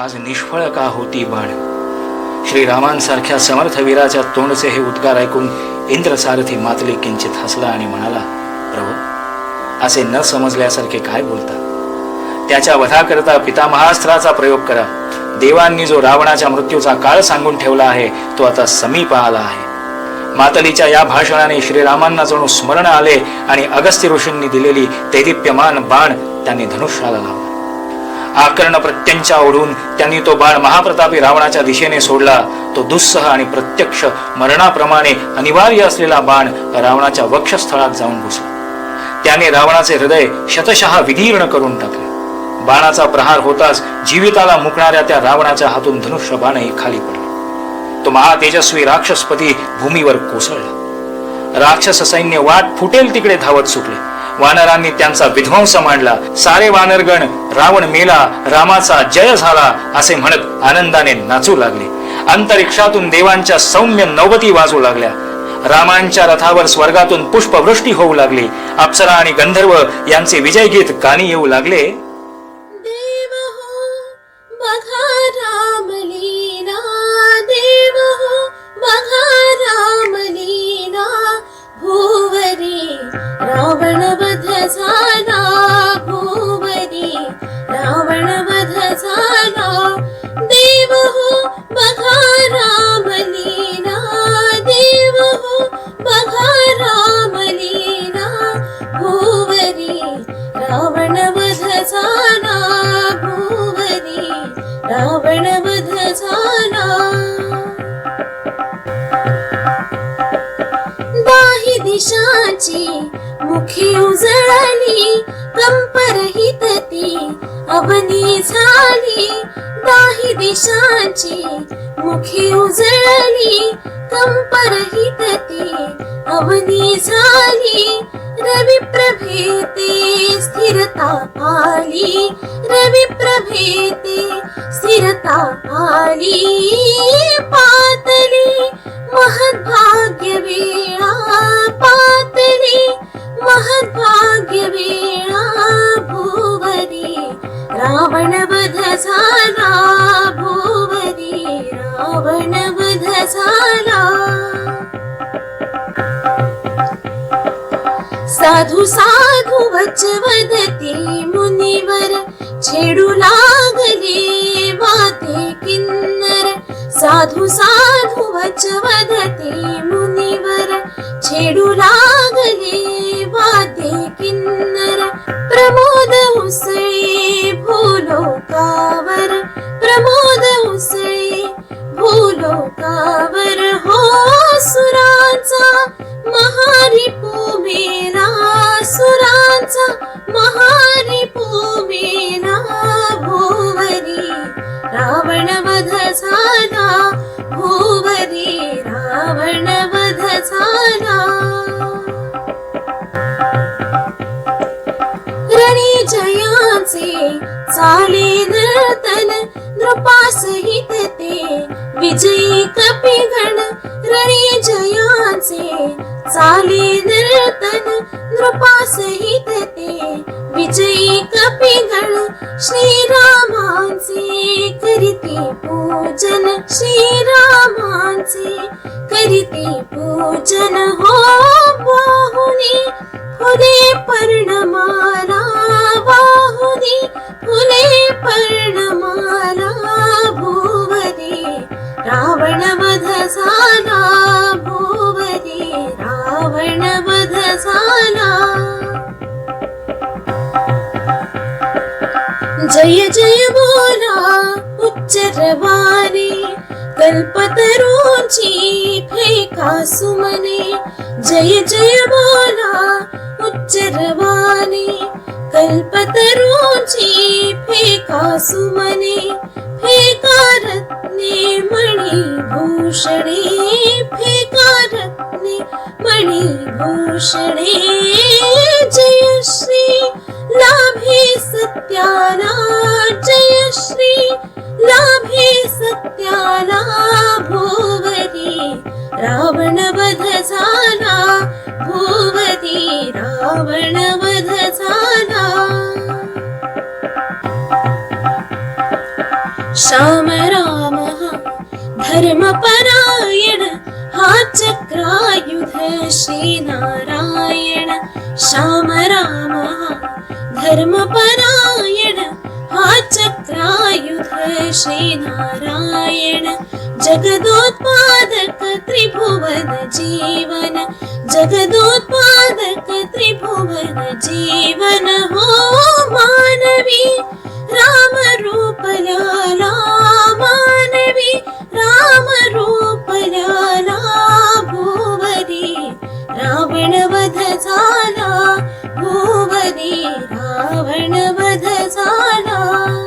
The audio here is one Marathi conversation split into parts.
आज निष्फळ का होती बाण. श्रीरामांसारख्या समर्थवीराच्या तोंडचे हे उद्गार ऐकून इंद्रसारथी मातली किंचित हसला आणि म्हणाला प्रभू असे न समजल्यासारखे काय बोलता? त्याच्या वधाकरता पितामहास्त्राचा प्रयोग करा. देवांनी जो रावणाच्या मृत्यूचा काळ सांगून ठेवला आहे तो आता समीप आला आहे. मातलीच्या या भाषणाने श्रीरामांना जणू स्मरण आले आणि अगस्त्य ऋषींनी दिलेली तेदिप्यमान बाण त्यांनी धनुष्याला लावला. आकर्ण प्रत्यंचा ओढून त्यांनी तो बाण महाप्रतापी रावणाच्या दिशेने सोडला. तो दुस्सह आणि प्रत्यक्ष मरणाप्रमाणे अनिवार्य असलेला बाण रावणाच्या वक्षस्थळात जाऊन घुसला. त्याने रावणाचे हृदय शतशः विधीर्ण करून टाकले. बाणाचा प्रहार होताच जीविताला मुकणाऱ्या त्या रावणाच्या हातून धनुष्य बाणही खाली पडले. तो महातेजस्वी राक्षसपती भूमीवर कोसळला. राक्षस सैन्य वाट फुटेल तिकडे धावत सुटले. वानरांनी त्यांचा विध्वंस मांडला. सारे वानरगण रावण मेला रामाचा जय झाला असे म्हणत आनंदाने नाचू लागले. अंतरिक्षातून देवांच्या सौम्य नवती वाजू लागल्या. रामांच्या रथावर स्वर्गातून पुष्पवृष्टी होऊ लागली. अप्सरा आणि गंधर्व यांचे विजय गीत कानी येऊ लागले. देव वणीवधार दाही मुखी उजळली कंपरहित ती अवनी झाली. रवी प्रभेते स्थिरता आली रवी प्रभेते स्थिरता आली पातली महद्भाग्य वेळा पातली महद्भाग्य वेळा भूवरी रावण वध झाला भूवरी रावण वध झाला साधू साधू वच वदती मुनिवर छेडू लागले वाते किन्नर। साधू साधू वच वदती मुनिवर छेडू लागले वाते किन्नर। प्रमोद चाले नर्तन नृपासहित ते. विजयी कपिगण रणी जयाचे. चाले वध झाला भूवरी रावण वध झाला जय जय बोला उच्चरवाने कल्पतरूची फेका सुमने जय जय बोला उच्चरवाने कल्पतरूची फेका सुमने भूषणे मणि मणिभूषणे श्रीनारायण जगदोत्पादक त्रिभुवन जीवन जगदोत्पादक त्रिभुवन जीवन। हो मानवी रामरूपला मानवी रामरूपला भोवी रावण झाला भोवरि रावण झाला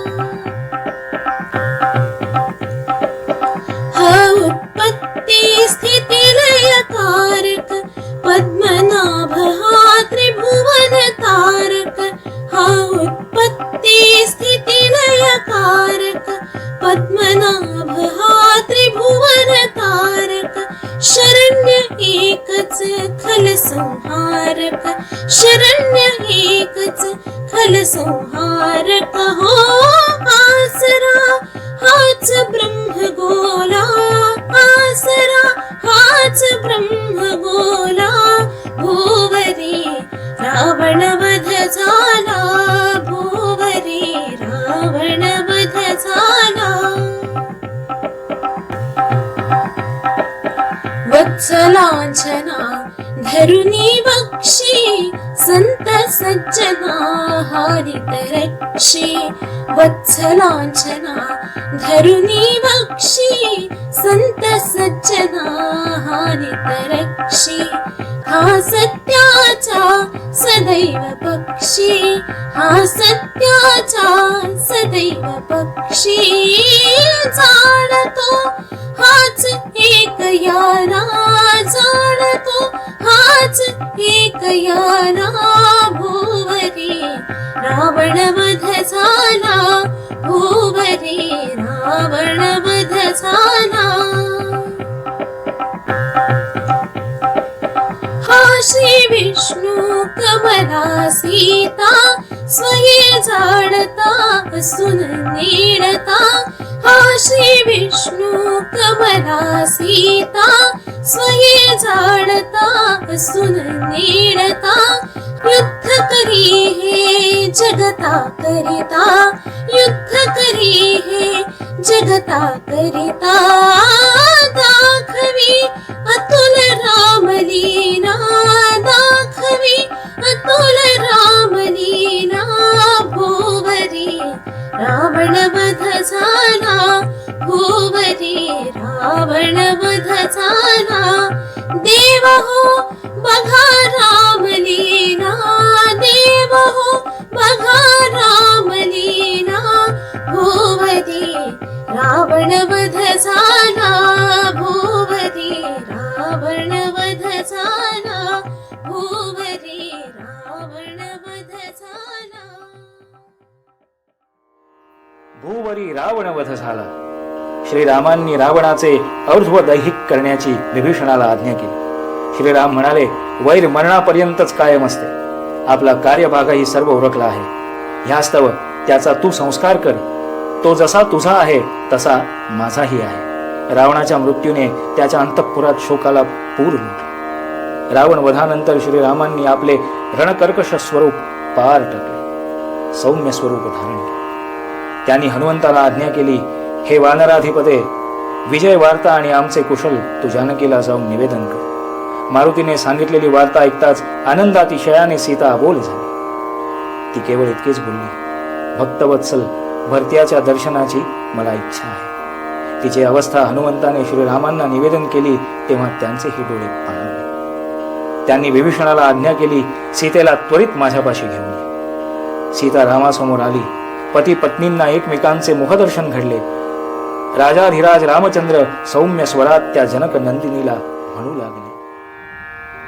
धरु वक्षी सन्त सज्जना हरितरक्षी वत्सला धरी वक्षी सन्त सज्जना हरितरक्षी हासत्या च सदैव पक्षी हा सत्या च सदैव पक्षी जाणतो सीता स्वये जाणता असून नीडता हा श्री विष्णू कमला सीता स्वये जाणता असून नीडता जगता करिता युद्ध करी हे जगता करिता दाखवी अतुल रामलीला दाखवी अतुल रा झाला देव हो बघा रामलीला देव हो बघा रामलीला भुवरी रावण वध झाला भुवरी भूवरी रावण वध झाला श्रीरामांनी रावणाचे अर्ध्वदैहिक करण्याची विभीषणाला आज्ञा केली. श्रीराम म्हणाले वैर मरणापर्यंतच कायम असते. आपला कार्यभागही सर्व ओळखला आहे. ह्यास्तव त्याचा तू संस्कार कर. तो जसा तुझा आहे तसा माझाही आहे. रावणाच्या मृत्यूने त्याच्या अंतःपुरात शोकाला पूर लुटला रावण वधानंतर श्रीरामांनी आपले रणकर्कश स्वरूप पार टाकले. सौम्य स्वरूप धारण केले. त्यांनी हनुमंताला आज्ञा केली हे वानराधिपते विजय वार्ता आणि आमचे कुशल तू जानकीला जाऊन निवेदन कर. मारुतीने सांगितलेली वार्ता ऐकताच आनंदातिशयाने सीता अबोल झाली. ती केवळ इतकेच बोलली भक्तवत्सल भरत्याच्या दर्शनाची मला इच्छा आहे. तिची अवस्था हनुमंताने श्रीरामांना निवेदन केली तेव्हा त्यांचेही डोळे पाळवले त्यांनी विभीषणाला आज्ञा केली सीतेला त्वरित माझ्यापाशी घेऊन सीता रामासमोर आली पती पत्नींना एकमेकांचे मुखदर्शन घडले. राजाधिराज रामचंद्र सौम्य स्वरात त्या जनक नंदिनीला म्हणू लागले.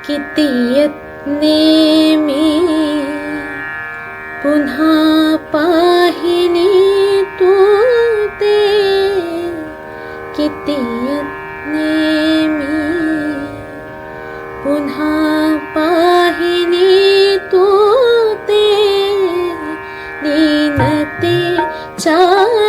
किती यत्ने मी पुन्हा पाहिली तू ते. किती 山。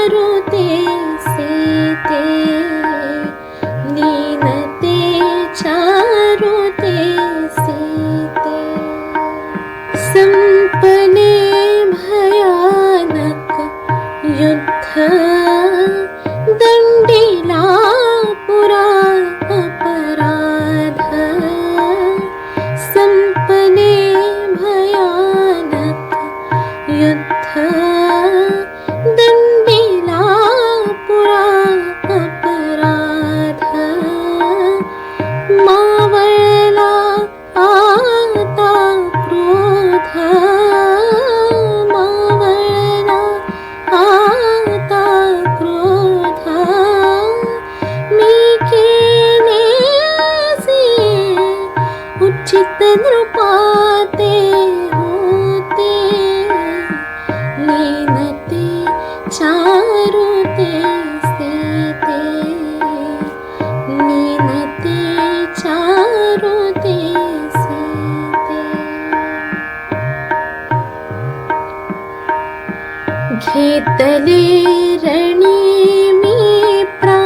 प्रा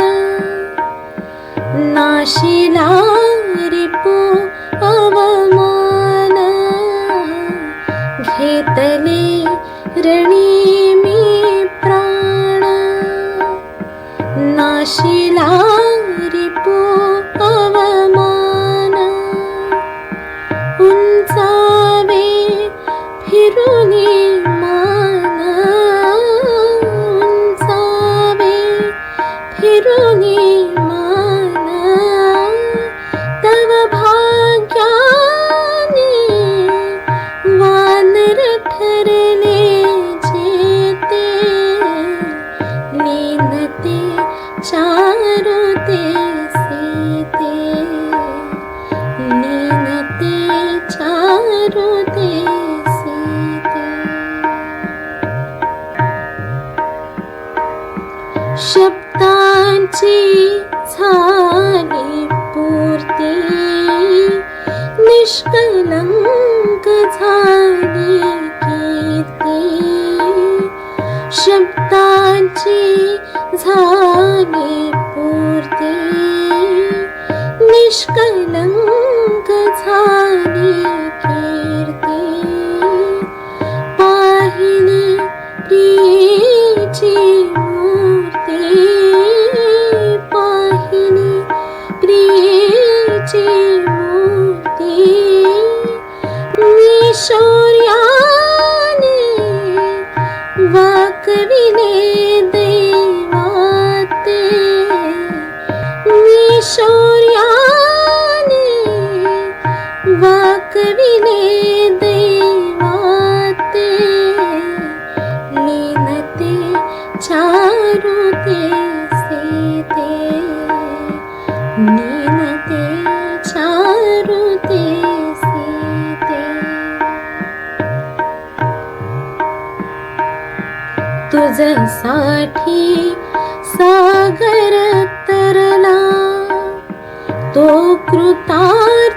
ना ना ना नाशिला ঝা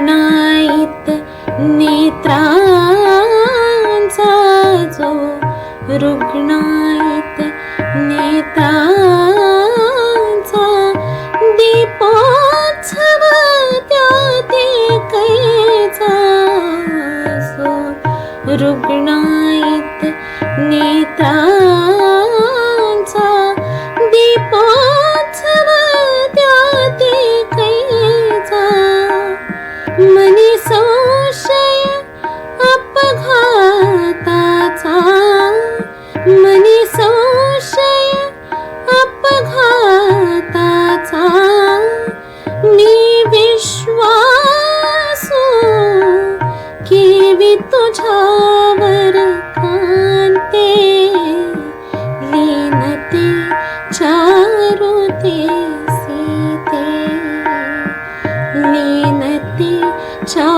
நாள் Ciao.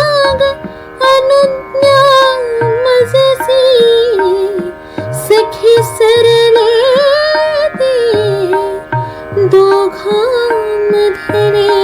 घाम धरे